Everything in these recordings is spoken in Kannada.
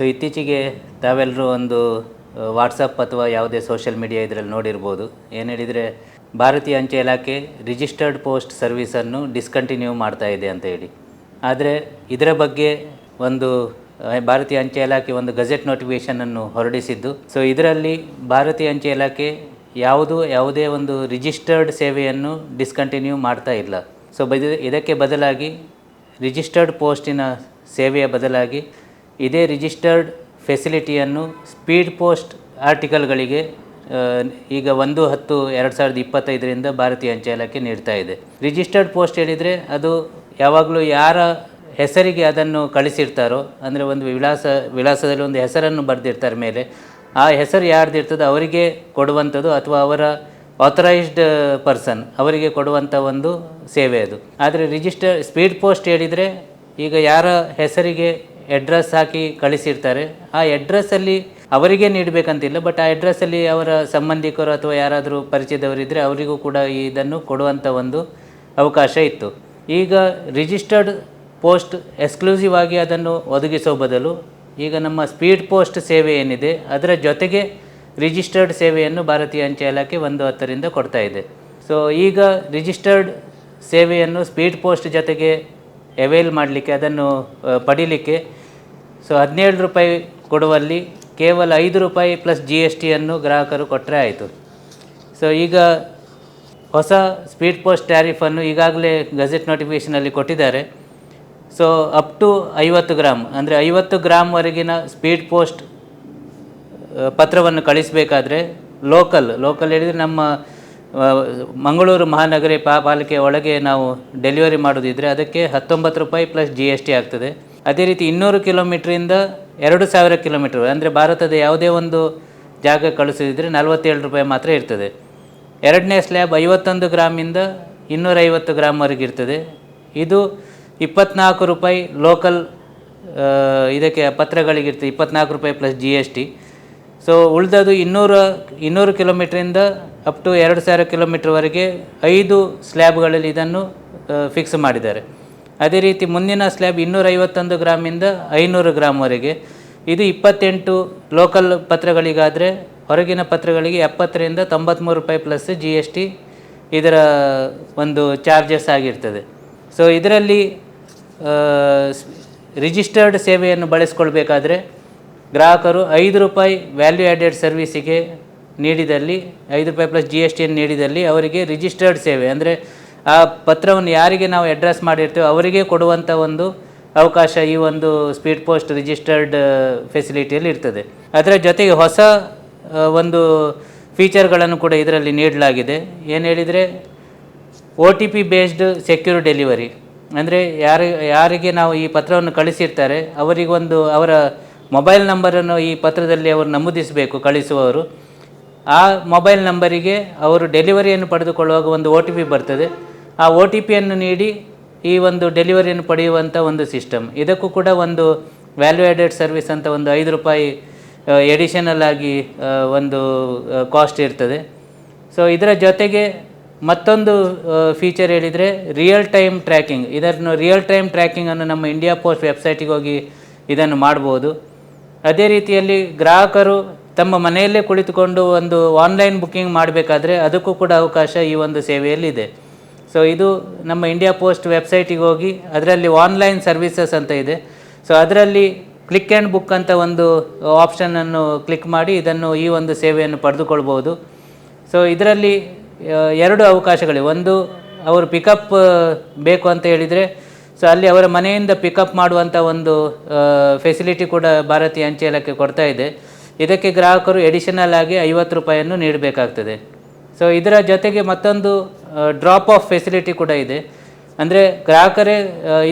ಸೊ ಇತ್ತೀಚೆಗೆ ತಾವೆಲ್ಲರೂ ಒಂದು ವಾಟ್ಸಪ್ ಅಥವಾ ಯಾವುದೇ ಸೋಷಿಯಲ್ ಮೀಡಿಯಾ ಇದರಲ್ಲಿ ನೋಡಿರ್ಬೋದು. ಏನು ಹೇಳಿದರೆ, ಭಾರತೀಯ ಅಂಚೆ ಇಲಾಖೆ ರಿಜಿಸ್ಟರ್ಡ್ ಪೋಸ್ಟ್ ಸರ್ವಿಸನ್ನು ಡಿಸ್ಕಂಟಿನ್ಯೂ ಮಾಡ್ತಾ ಇದೆ ಅಂತ ಹೇಳಿ. ಆದರೆ, ಇದರ ಬಗ್ಗೆ ಒಂದು ಭಾರತೀಯ ಅಂಚೆ ಇಲಾಖೆ ಒಂದು ಗಜೆಟ್ ನೋಟಿಫಿಕೇಷನನ್ನು ಹೊರಡಿಸಿದ್ದು. ಸೊ ಇದರಲ್ಲಿ ಭಾರತೀಯ ಅಂಚೆ ಇಲಾಖೆ ಯಾವುದು, ಯಾವುದೇ ಒಂದು ರಿಜಿಸ್ಟರ್ಡ್ ಸೇವೆಯನ್ನು ಡಿಸ್ಕಂಟಿನ್ಯೂ ಮಾಡ್ತಾ ಇಲ್ಲ. ಸೊ ಬದ, ಇದಕ್ಕೆ ಬದಲಾಗಿ ರಿಜಿಸ್ಟರ್ಡ್ ಪೋಸ್ಟಿನ ಸೇವೆಯ ಬದಲಾಗಿ ಇದೇ ರಿಜಿಸ್ಟರ್ಡ್ ಫೆಸಿಲಿಟಿಯನ್ನು ಸ್ಪೀಡ್ ಪೋಸ್ಟ್ ಆರ್ಟಿಕಲ್ಗಳಿಗೆ ಈಗ ಒಂದು ಹತ್ತು ಎರಡು ಸಾವಿರದ ಇಪ್ಪತ್ತೈದರಿಂದ ಭಾರತೀಯ ಅಂಚೆ ಇಲಾಖೆ ನೀಡ್ತಾ ಇದೆ. ರಿಜಿಸ್ಟರ್ಡ್ ಪೋಸ್ಟ್ ಹೇಳಿದರೆ ಅದು ಯಾವಾಗಲೂ ಯಾರ ಹೆಸರಿಗೆ ಅದನ್ನು ಕಳಿಸಿರ್ತಾರೋ, ಅಂದರೆ ಒಂದು ವಿಳಾಸ, ವಿಳಾಸದಲ್ಲಿ ಒಂದು ಹೆಸರನ್ನು ಬರೆದಿರ್ತಾರೆ ಮೇಲೆ, ಆ ಹೆಸರು ಯಾರ್ದಿರ್ತದೋ ಅವರಿಗೆ ಕೊಡುವಂಥದ್ದು ಅಥವಾ ಅವರ ಆಥರೈಸ್ಡ್ ಪರ್ಸನ್ ಅವರಿಗೆ ಕೊಡುವಂಥ ಒಂದು ಸೇವೆ ಅದು. ಆದರೆ ರಿಜಿಸ್ಟರ್ ಸ್ಪೀಡ್ ಪೋಸ್ಟ್ ಹೇಳಿದರೆ ಈಗ ಯಾರ ಹೆಸರಿಗೆ ಅಡ್ರೆಸ್ ಹಾಕಿ ಕಳಿಸಿರ್ತಾರೆ. ಆ ಎಡ್ರೆಸ್ಸಲ್ಲಿ ಅವರಿಗೆ ನೀಡಬೇಕಂತಿಲ್ಲ ಬಟ್ ಆ ಅಡ್ರೆಸ್ಸಲ್ಲಿ ಅವರ ಸಂಬಂಧಿಕರು ಅಥವಾ ಯಾರಾದರೂ ಪರಿಚಯದವರಿದ್ದರೆ ಅವರಿಗೂ ಕೂಡ ಇದನ್ನು ಕೊಡುವಂಥ ಒಂದು ಅವಕಾಶ ಇತ್ತು. ಈಗ ರಿಜಿಸ್ಟರ್ಡ್ ಪೋಸ್ಟ್ ಎಕ್ಸ್ಕ್ಲೂಸಿವ್ ಆಗಿ ಅದನ್ನು ಒದಗಿಸೋ ಬದಲು ಈಗ ನಮ್ಮ ಸ್ಪೀಡ್ ಪೋಸ್ಟ್ ಸೇವೆ ಏನಿದೆ, ಅದರ ಜೊತೆಗೆ ರಿಜಿಸ್ಟರ್ಡ್ ಸೇವೆಯನ್ನು ಭಾರತೀಯ ಅಂಚೆ ಇಲಾಖೆ ಒಂದು ಹತ್ತರಿಂದ ಕೊಡ್ತಾ ಇದೆ. ಸೊ ಈಗ ರಿಜಿಸ್ಟರ್ಡ್ ಸೇವೆಯನ್ನು ಸ್ಪೀಡ್ ಪೋಸ್ಟ್ ಜೊತೆಗೆ ಅವೈಲ್ ಮಾಡಲಿಕ್ಕೆ, ಅದನ್ನು ಪಡೀಲಿಕ್ಕೆ ಸೊ ಹದಿನೇಳು ರೂಪಾಯಿ ಕೊಡುವಲ್ಲಿ ಕೇವಲ ಐದು ರೂಪಾಯಿ ಪ್ಲಸ್ ಜಿ ಎಸ್ ಟಿಯನ್ನು ಗ್ರಾಹಕರು ಕೊಟ್ಟರೆ ಆಯಿತು. ಸೊ ಈಗ ಹೊಸ ಸ್ಪೀಡ್ ಪೋಸ್ಟ್ ಟ್ಯಾರಿಫನ್ನು ಈಗಾಗಲೇ ಗಜೆಟ್ ನೋಟಿಫಿಕೇಷನಲ್ಲಿ ಕೊಟ್ಟಿದ್ದಾರೆ. ಸೊ ಅಪ್ ಟು ಐವತ್ತು ಗ್ರಾಮ್, ಅಂದರೆ ಐವತ್ತು ಗ್ರಾಮ್ವರೆಗಿನ ಸ್ಪೀಡ್ ಪೋಸ್ಟ್ ಪತ್ರವನ್ನು ಕಳಿಸಬೇಕಾದ್ರೆ ಲೋಕಲ್ ಲೋಕಲ್ ಹೇಳಿದರೆ ನಮ್ಮ ಮಂಗಳೂರು ಮಹಾನಗರಿ ಪಾಲಿಕೆ ಒಳಗೆ ನಾವು ಡೆಲಿವರಿ ಮಾಡೋದಿದ್ರೆ ಅದಕ್ಕೆ ಹತ್ತೊಂಬತ್ತು ರೂಪಾಯಿ ಪ್ಲಸ್ ಜಿ ಎಸ್ ಟಿ ಆಗ್ತದೆ. ಅದೇ ರೀತಿ ಇನ್ನೂರು ಕಿಲೋಮೀಟ್ರಿಂದ ಎರಡು ಸಾವಿರ ಕಿಲೋಮೀಟ್ರ್, ಅಂದರೆ ಭಾರತದ ಯಾವುದೇ ಒಂದು ಜಾಗ ಕಳಿಸಿದರೆ ನಲವತ್ತೇಳು ರೂಪಾಯಿ ಮಾತ್ರ ಇರ್ತದೆ. ಎರಡನೇ ಸ್ಲ್ಯಾಬ್ ಐವತ್ತೊಂದು ಗ್ರಾಮಿಂದ ಇನ್ನೂರೈವತ್ತು ಗ್ರಾಮ್ವರೆಗೆ ಇರ್ತದೆ. ಇದು ಇಪ್ಪತ್ನಾಲ್ಕು ರೂಪಾಯಿ ಲೋಕಲ್ ಇದಕ್ಕೆ ಪತ್ರಗಳಿಗಿರ್ತದೆ ಇಪ್ಪತ್ನಾಲ್ಕು ರೂಪಾಯಿ plus G S T so ಉಳಿದದು ಇನ್ನೂರು ಇನ್ನೂರು ಕಿಲೋಮೀಟ್ರಿಂದ ಅಪ್ ಟು ಎರಡು ಸಾವಿರ ಕಿಲೋಮೀಟ್ರ್ವರೆಗೆ ಐದು ಸ್ಲ್ಯಾಬ್ಗಳಲ್ಲಿ ಇದನ್ನು ಫಿಕ್ಸ್ ಮಾಡಿದ್ದಾರೆ. ಅದೇ ರೀತಿ ಮುಂದಿನ ಸ್ಲ್ಯಾಬ್ ಇನ್ನೂರೈವತ್ತೊಂದು ಗ್ರಾಮಿಂದ ಐನೂರು ಗ್ರಾಮ್ವರೆಗೆ ಇದು ಇಪ್ಪತ್ತೆಂಟು ಲೋಕಲ್ ಪತ್ರಗಳಿಗಾದರೆ ಹೊರಗಿನ ಪತ್ರಗಳಿಗೆ ಎಪ್ಪತ್ತರಿಂದ ತೊಂಬತ್ತ್ಮೂರು ರೂಪಾಯಿ ಪ್ಲಸ್ ಜಿ ಎಸ್ ಟಿ ಇದರ ಒಂದು ಚಾರ್ಜಸ್ ಆಗಿರ್ತದೆ. ಸೊ ಇದರಲ್ಲಿ ರಿಜಿಸ್ಟರ್ಡ್ ಸೇವೆಯನ್ನು ಬಳಸ್ಕೊಳ್ಬೇಕಾದ್ರೆ ಗ್ರಾಹಕರು ಐದು ರೂಪಾಯಿ ವ್ಯಾಲ್ಯೂ ಆ್ಯಡೆಡ್ ಸರ್ವಿಸಿಗೆ ನೀಡಿದಲ್ಲಿ, ಐದು ರೂಪಾಯಿ ಪ್ಲಸ್ ಜಿ ಎಸ್ ಟಿಯನ್ನು ನೀಡಿದಲ್ಲಿ ಅವರಿಗೆ ರಿಜಿಸ್ಟರ್ಡ್ ಸೇವೆ. ಅಂದರೆ ಆ ಪತ್ರವನ್ನು ಯಾರಿಗೆ ನಾವು ಅಡ್ರೆಸ್ ಮಾಡಿರ್ತೇವೆ ಅವರಿಗೆ ಕೊಡುವಂಥ ಒಂದು ಅವಕಾಶ ಈ ಒಂದು ಸ್ಪೀಡ್ ಪೋಸ್ಟ್ ರಿಜಿಸ್ಟರ್ಡ್ ಫೆಸಿಲಿಟಿಯಲ್ಲಿ ಇರ್ತದೆ. ಅದರ ಜೊತೆಗೆ ಹೊಸ ಒಂದು ಫೀಚರ್ಗಳನ್ನು ಕೂಡ ಇದರಲ್ಲಿ ನೀಡಲಾಗಿದೆ. ಏನು ಹೇಳಿದರೆ O T P based secure delivery ಅಂದರೆ ಯಾರು, ಯಾರಿಗೆ ನಾವು ಈ ಪತ್ರವನ್ನು ಕಳಿಸಿರ್ತಾರೆ ಅವರಿಗೊಂದು ಅವರ ಮೊಬೈಲ್ ನಂಬರನ್ನು ಈ ಪತ್ರದಲ್ಲಿ ಅವರು ನಮೂದಿಸಬೇಕು, ಕಳಿಸುವವರು. ಆ ಮೊಬೈಲ್ ನಂಬರಿಗೆ ಅವರು ಡೆಲಿವರಿಯನ್ನು ಪಡೆದುಕೊಳ್ಳುವಾಗ ಒಂದು ಒ ಟಿ ಪಿ ಬರ್ತದೆ. ಆ ಒ ಟಿ ಪಿಯನ್ನು ನೀಡಿ ಈ ಒಂದು ಡೆಲಿವರಿಯನ್ನು ಪಡೆಯುವಂಥ ಒಂದು ಸಿಸ್ಟಮ್ ಇದಕ್ಕೂ ಕೂಡ ಒಂದು ವ್ಯಾಲ್ಯೂ ಆ್ಯಡೆಡ್ ಸರ್ವಿಸ್ ಅಂತ ಒಂದು ಐದು ರೂಪಾಯಿ ಎಡಿಷನಲ್ ಆಗಿ ಒಂದು ಕಾಸ್ಟ್ ಇರ್ತದೆ. ಸೊ ಇದರ ಜೊತೆಗೆ ಮತ್ತೊಂದು ಫೀಚರ್ ಹೇಳಿದರೆ ರಿಯಲ್ ಟೈಮ್ ಟ್ರ್ಯಾಕಿಂಗ್ ಇದನ್ನು ರಿಯಲ್ ಟೈಮ್ ಟ್ರ್ಯಾಕಿಂಗನ್ನು ನಮ್ಮ ಇಂಡಿಯಾ ಪೋಸ್ಟ್ ವೆಬ್ಸೈಟಿಗೆ ಹೋಗಿ ಇದನ್ನು ಮಾಡ್ಬೋದು. ಅದೇ ರೀತಿಯಲ್ಲಿ ಗ್ರಾಹಕರು ತಮ್ಮ ಮನೆಯಲ್ಲೇ ಕುಳಿತುಕೊಂಡು ಒಂದು ಆನ್ಲೈನ್ ಬುಕ್ಕಿಂಗ್ ಮಾಡಬೇಕಾದ್ರೆ ಅದಕ್ಕೂ ಕೂಡ ಅವಕಾಶ ಈ ಒಂದು ಸೇವೆಯಲ್ಲಿದೆ. ಸೊ ಇದು ನಮ್ಮ ಇಂಡಿಯಾ ಪೋಸ್ಟ್ ವೆಬ್ಸೈಟಿಗೆ ಹೋಗಿ ಅದರಲ್ಲಿ ಆನ್ಲೈನ್ ಸರ್ವಿಸಸ್ ಅಂತ ಇದೆ. ಸೊ ಅದರಲ್ಲಿ ಕ್ಲಿಕ್ ಆ್ಯಂಡ್ ಬುಕ್ ಅಂತ ಒಂದು ಆಪ್ಷನನ್ನು ಕ್ಲಿಕ್ ಮಾಡಿ ಇದನ್ನು ಈ ಒಂದು ಸೇವೆಯನ್ನು ಪಡೆದುಕೊಳ್ಬೋದು ಸೊ ಇದರಲ್ಲಿ ಎರಡು ಅವಕಾಶಗಳಿವೆ. ಒಂದು, ಅವರು ಪಿಕಪ್ ಬೇಕು ಅಂತ ಹೇಳಿದರೆ ಸೊ ಅಲ್ಲಿ ಅವರ ಮನೆಯಿಂದ ಪಿಕಪ್ ಮಾಡುವಂಥ ಒಂದು ಫೆಸಿಲಿಟಿ ಕೂಡ ಭಾರತೀಯ ಅಂಚೆ ಇಲಾಖೆ ಕೊಡ್ತಾ ಇದೆ. ಇದಕ್ಕೆ ಗ್ರಾಹಕರು ಎಡಿಷನಲ್ ಆಗಿ ಐವತ್ತು ರೂಪಾಯಿಯನ್ನು ನೀಡಬೇಕಾಗ್ತದೆ. ಸೊ ಇದರ ಜೊತೆಗೆ ಮತ್ತೊಂದು ಡ್ರಾಪ್ ಆಫ್ ಫೆಸಿಲಿಟಿ ಕೂಡ ಇದೆ. ಅಂದರೆ ಗ್ರಾಹಕರೇ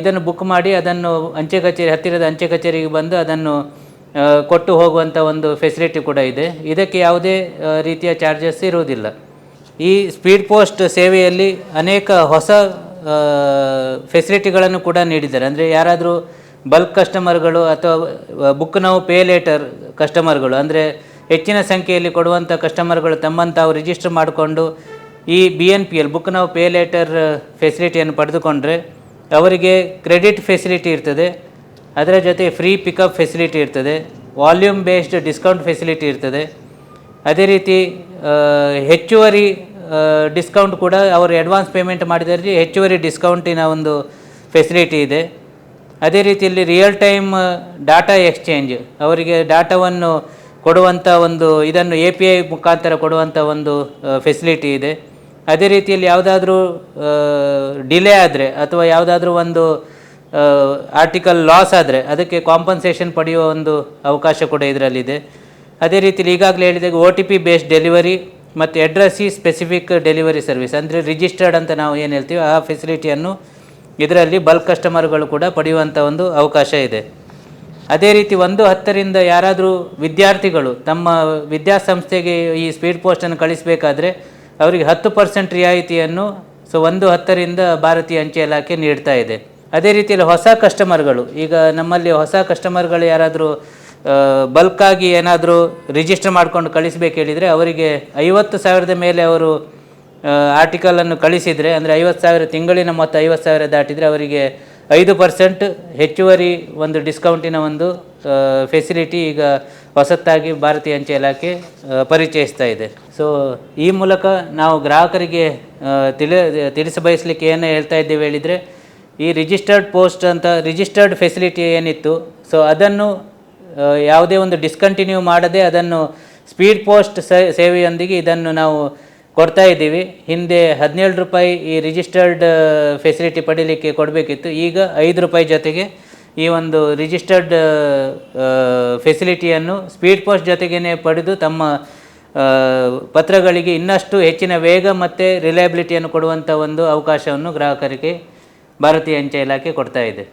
ಇದನ್ನು ಬುಕ್ ಮಾಡಿ ಅದನ್ನು ಅಂಚೆ ಕಚೇರಿ, ಹತ್ತಿರದ ಅಂಚೆ ಕಚೇರಿಗೆ ಬಂದು ಅದನ್ನು ಕೊಟ್ಟು ಹೋಗುವಂಥ ಒಂದು ಫೆಸಿಲಿಟಿ ಕೂಡ ಇದೆ. ಇದಕ್ಕೆ ಯಾವುದೇ ರೀತಿಯ ಚಾರ್ಜಸ್ ಇರುವುದಿಲ್ಲ. ಈ ಸ್ಪೀಡ್ ಪೋಸ್ಟ್ ಸೇವೆಯಲ್ಲಿ ಅನೇಕ ಹೊಸ ಫೆಸಿಲಿಟಿಗಳನ್ನು ಕೂಡ ನೀಡಿದ್ದಾರೆ. ಅಂದರೆ ಯಾರಾದರೂ ಬಲ್ಕ್ ಕಸ್ಟಮರ್ಗಳು ಅಥವಾ ಬುಕ್ ನಾವು ಪೇ ಲೇಟರ್ ಕಸ್ಟಮರ್ಗಳು ಅಂದರೆ ಹೆಚ್ಚಿನ ಸಂಖ್ಯೆಯಲ್ಲಿ ಕೊಡುವಂಥ ಕಸ್ಟಮರ್ಗಳು ತಮ್ಮನ್ನು ರಿಜಿಸ್ಟರ್ ಮಾಡಿಕೊಂಡು ಈ B N P L book ನಾವು ಪೇ ಲೇಟರ್ ಫೆಸಿಲಿಟಿಯನ್ನು ಪಡೆದುಕೊಂಡ್ರೆ ಅವರಿಗೆ ಕ್ರೆಡಿಟ್ ಫೆಸಿಲಿಟಿ ಇರ್ತದೆ. ಅದರ ಜೊತೆ ಫ್ರೀ ಪಿಕಪ್ ಫೆಸಿಲಿಟಿ ಇರ್ತದೆ. ವಾಲ್ಯೂಮ್ ಬೇಸ್ಡ್ ಡಿಸ್ಕೌಂಟ್ ಫೆಸಿಲಿಟಿ ಇರ್ತದೆ. ಅದೇ ರೀತಿ ಹೆಚ್ಚುವರಿ ಡಿಸ್ಕೌಂಟ್ ಕೂಡ ಅವರು ಅಡ್ವಾನ್ಸ್ ಪೇಮೆಂಟ್ ಮಾಡಿದಲ್ಲಿ ಹೆಚ್ಚುವರಿ ಡಿಸ್ಕೌಂಟಿನ ಒಂದು ಫೆಸಿಲಿಟಿ ಇದೆ. ಅದೇ ರೀತಿಯಲ್ಲಿ ರಿಯಲ್ ಟೈಮ್ ಡಾಟಾ ಎಕ್ಸ್ಚೇಂಜ್ ಅವರಿಗೆ ಡಾಟಾವನ್ನು ಕೊಡುವಂಥ ಒಂದು, ಇದನ್ನು ಎ ಪಿ ಐ ಮುಖಾಂತರ ಕೊಡುವಂಥ ಒಂದು ಫೆಸಿಲಿಟಿ ಇದೆ. ಅದೇ ರೀತಿಯಲ್ಲಿ ಯಾವುದಾದ್ರೂ ಡಿಲೇ ಆದರೆ ಅಥವಾ ಯಾವುದಾದ್ರೂ ಒಂದು ಆರ್ಟಿಕಲ್ ಲಾಸ್ ಆದರೆ ಅದಕ್ಕೆ ಕಾಂಪನ್ಸೇಷನ್ ಪಡೆಯುವ ಒಂದು ಅವಕಾಶ ಕೂಡ ಇದರಲ್ಲಿದೆ. ಅದೇ ರೀತಿಯಲ್ಲಿ ಈಗಾಗಲೇ ಹೇಳಿದಾಗ O T P based delivery ಮತ್ತು ಅಡ್ರೆಸ್ಸಿ ಸ್ಪೆಸಿಫಿಕ್ ಡೆಲಿವರಿ ಸರ್ವಿಸ್ ಅಂದರೆ ರಿಜಿಸ್ಟರ್ಡ್ ಅಂತ ನಾವು ಏನು ಹೇಳ್ತೀವಿ ಆ ಫೆಸಿಲಿಟಿಯನ್ನು ಇದರಲ್ಲಿ ಬಲ್ಕ್ ಕಸ್ಟಮರ್ಗಳು ಕೂಡ ಪಡೆಯುವಂಥ ಒಂದು ಅವಕಾಶ ಇದೆ. ಅದೇ ರೀತಿ ಒಂದು ಹತ್ತರಿಂದ ಯಾರಾದರೂ ವಿದ್ಯಾರ್ಥಿಗಳು ತಮ್ಮ ವಿದ್ಯಾಸಂಸ್ಥೆಗೆ ಈ ಸ್ಪೀಡ್ ಪೋಸ್ಟನ್ನು ಕಳಿಸಬೇಕಾದ್ರೆ ಅವರಿಗೆ ಹತ್ತು ಪರ್ಸೆಂಟ್ ರಿಯಾಯಿತಿಯನ್ನು ಸೊ ಒಂದು ಹತ್ತರಿಂದ ಭಾರತೀಯ ಅಂಚೆ ಇಲಾಖೆ ನೀಡ್ತಾ ಇದೆ. ಅದೇ ರೀತಿಯಲ್ಲಿ ಹೊಸ ಕಸ್ಟಮರ್ಗಳು, ಈಗ ನಮ್ಮಲ್ಲಿ ಹೊಸ ಕಸ್ಟಮರ್ಗಳು ಯಾರಾದರೂ ಬಲ್ಕಾಗಿ ಏನಾದರೂ ರಿಜಿಸ್ಟರ್ ಮಾಡ್ಕೊಂಡು ಕಳಿಸ್ಬೇಕು ಹೇಳಿದರೆ ಅವರಿಗೆ ಐವತ್ತು ಸಾವಿರದ ಮೇಲೆ ಅವರು ಆರ್ಟಿಕಲನ್ನು ಕಳಿಸಿದರೆ, ಅಂದರೆ ಐವತ್ತು ಸಾವಿರ ತಿಂಗಳಿನ ಮೊತ್ತ ಐವತ್ತು ಸಾವಿರ ದಾಟಿದರೆ ಅವರಿಗೆ ಐದು ಪರ್ಸೆಂಟ್ ಹೆಚ್ಚುವರಿ ಒಂದು ಡಿಸ್ಕೌಂಟಿನ ಒಂದು ಫೆಸಿಲಿಟಿ ಈಗ ಹೊಸತಾಗಿ ಭಾರತೀಯ ಅಂಚೆ ಇಲಾಖೆ ಪರಿಚಯಿಸ್ತಾ ಇದೆ. ಸೊ ಈ ಮೂಲಕ ನಾವು ಗ್ರಾಹಕರಿಗೆ ತಿಳಿ ತಿಳಿಸಬಯಸಲಿಕ್ಕೆ ಏನು ಹೇಳ್ತಾ ಇದ್ದೇವೆ ಹೇಳಿದರೆ, ಈ ರಿಜಿಸ್ಟರ್ಡ್ ಪೋಸ್ಟ್ ಅಂತ ರಿಜಿಸ್ಟರ್ಡ್ ಫೆಸಿಲಿಟಿ ಏನಿತ್ತು ಸೊ ಅದನ್ನು ಯಾವುದೇ ಒಂದು ಡಿಸ್ಕಂಟಿನ್ಯೂ ಮಾಡದೆ ಅದನ್ನು ಸ್ಪೀಡ್ ಪೋಸ್ಟ್ ಸೇವೆಯೊಂದಿಗೆ ಇದನ್ನು ನಾವು ಕೊಡ್ತಾ ಇದ್ದೀವಿ. ಹಿಂದೆ ಹದಿನೇಳು ರೂಪಾಯಿ ಈ ರಿಜಿಸ್ಟರ್ಡ್ ಫೆಸಿಲಿಟಿ ಪಡೀಲಿಕ್ಕೆ ಕೊಡಬೇಕಿತ್ತು, ಈಗ ಐದು ರೂಪಾಯಿ ಜೊತೆಗೆ ಈ ಒಂದು ರಿಜಿಸ್ಟರ್ಡ್ ಫೆಸಿಲಿಟಿಯನ್ನು ಸ್ಪೀಡ್ ಪೋಸ್ಟ್ ಜೊತೆಗೇ ಪಡೆದು ತಮ್ಮ ಪತ್ರಗಳಿಗೆ ಇನ್ನಷ್ಟು ಹೆಚ್ಚಿನ ವೇಗ ಮತ್ತು ರಿಲಯಬಿಲಿಟಿಯನ್ನು ಕೊಡುವಂಥ ಒಂದು ಅವಕಾಶವನ್ನು ಗ್ರಾಹಕರಿಗೆ ಭಾರತೀಯ ಅಂಚೆ ಇಲಾಖೆ ಕೊಡ್ತಾ ಇದೆ.